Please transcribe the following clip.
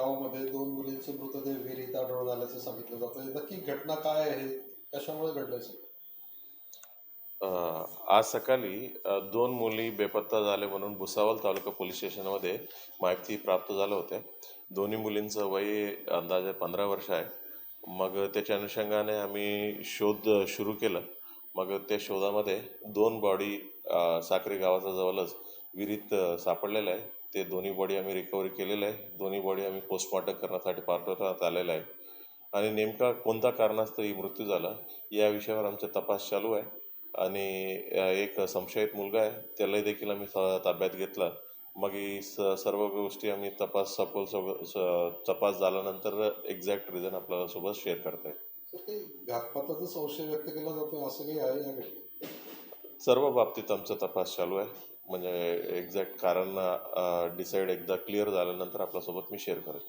गावामध्ये दोन मुलींचे मृतदेह विहिरीत आढळून आल्याचं सांगितलं जातं. नक्की घटना काय आहे? कशामुळे घडलं आज सकाळी दोन मुली बेपत्ता झाले म्हणून भुसावल तालुका पोलीस स्टेशनमध्ये माहिती प्राप्त झालं होते. दोन्ही मुलींचं वय अंदाजे पंधरा वर्ष आहे. मग त्याच्या अनुषंगाने आम्ही शोध सुरू केलं. मग त्या शोधामध्ये दोन बॉडी साखरे गावाचा जवळच विहिरीत सापडलेलं आहे. ते दोन्ही बॉडी आम्ही रिकव्हरी केलेलं आहे. दोन्ही बॉडी आम्ही पोस्टमॉर्टम करण्यासाठी पाठवण्यात आलेलं आहे. आणि नेमका कोणत्या कारणास्तव ही मृत्यू झाला या विषयावर आमचा तपास चालू आहे. आणि एक संशयित मुलगा आहे. त्यालाही देखील आम्ही ताब्यात घेतला. मग ही स सर्व गोष्टी आम्ही तपास सखोल सग- स- तपास झाल्यानंतर एक्झॅक्ट रिझन आपल्याला सोबत शेअर करता येईल घातपाताचा संशय व्यक्त केला जातो असं काही आहे या घटनेत? सर्व बाबतीत आमचा तपास चालू आहे. म्हणजे एक्झॅक्ट कारण डिसाईड एकदा क्लिअर झाल्यानंतर आपल्यासोबत मी शेअर करेन